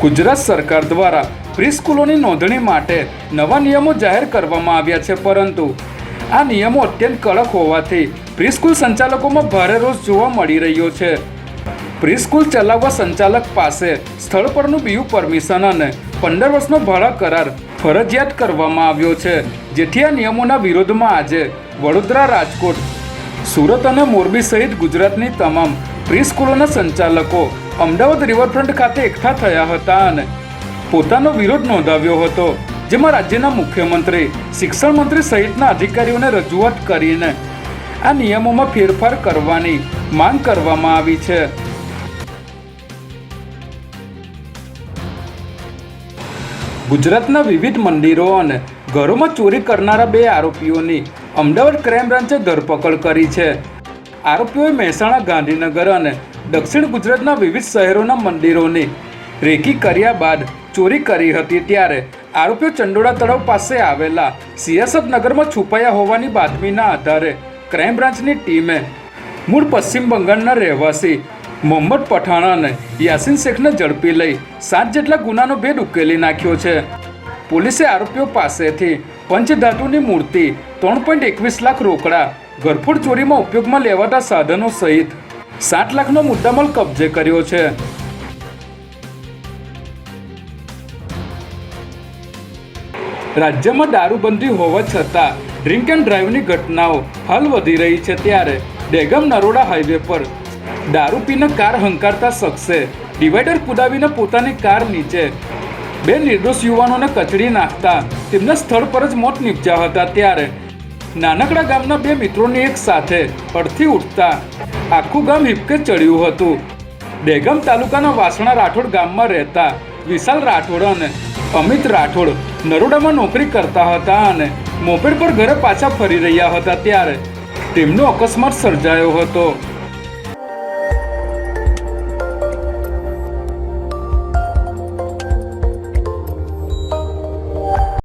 ગુજરાત સરકાર દ્વારા પ્રિસ્કૂલોની નોંધણી માટે નવા નિયમો જાહેર કરવામાં આવ્યા છે, પરંતુ આ નિયમો અત્યંત કડક હોવાથી પ્રિસ્કૂલ સંચાલકોમાં ભારે રોષ જોવા મળી રહ્યો છે. પ્રિસ્કૂલ ચલાવવા સંચાલક પાસે સ્થળ પરનું બીયુ પરમિશન અને પંદર વર્ષનો ભાડા કરાર ફરજિયાત કરવામાં આવ્યો છે, જેથી આ નિયમોના વિરોધમાં આજે વડોદરા રાજકોટ, સુરત અને મોરબી સહિત ગુજરાતની તમામ પ્રિસ્કૂલોના સંચાલકો અમદાવાદ રિવરફ્રન્ટ ખાતે એકઠા થયા હતા અને પોતાનો વિરોધ નોંધાવ્યો હતો, જેમાં રાજ્યના મુખ્યમંત્રી, શિક્ષણ મંત્રી સહિતના અધિકારીઓને રજૂઆત કરીને આ નિયમોમાં ફેરફાર કરવાની માંગ કરવામાં આવી છે. ગુજરાતના વિવિધ મંદિરો અને ઘરોમાં ચોરી કરનારા બે આરોપીઓની અમદાવાદ ક્રાઇમ બ્રાન્ચે ધરપકડ કરી છે. આરોપીઓએ મહેસાણા ગાંધીનગર અને દક્ષિણ ગુજરાતના વિવિધ શહેરોના મંદિરોની રેકી કર્યા બાદ ચોરી કરી હતી ત્યારે આરોપીઓ ચંડોળા તળાવ પાસે આવેલા સિયાસત નગરમાં છુપાયા હોવાની બાતમીના આધારે ક્રાઇમ બ્રાન્ચની ટીમે મૂળ પશ્ચિમ બંગાળના રહેવાસી મોહમ્મદ પઠાણ અને યાસીન શેખને ઝડપી લઈ સાત જેટલા ગુનાનો ભેદ ઉકેલી નાખ્યો છે. પોલીસે આરોપીઓ પાસેથી પંચધાતુની મૂર્તિ ત્રણ પોઈન્ટ એકવીસ લાખ રોકડા, ઘરફોડ ચોરીમાં ઉપયોગમાં લેવાતા સાધનો સહિત સાત લાખનો મુદ્દામાલ કબજે કર્યો છે. રાજ્યમાં દારૂબંધી હોવા છતાં ડ્રિંક એન્ડ ડ્રાઈવની ઘટનાઓ હાલ વધી રહી છે ત્યારે ડેગમ નરોડા હાઈવે પર દારૂ પીને કાર હંકારતા શખ્સે ડિવાઈડર કુદાવીને પોતાની કાર નીચે બે નિર્દોષ યુવાનોને કચડી નાખતા તેમના સ્થળ પર જ મોત નીપજ્યા હતા ત્યારે નાનકડા ગામના બે મિત્રોની એક સાથે અડથી ઉઠતા આખું ગામ હિપકે ચડ્યું હતું. બેગમ તાલુકાના વાસણા રાઠોડ ગામમાં રહેતા વિશાલ રાઠોડ અને અમિત રાઠોડ નરોડામાં નોકરી કરતા હતા અને મોપેડ પર ઘરે પાછા ફરી રહ્યા હતા ત્યારે તેમનો અકસ્માત સર્જાયો હતો.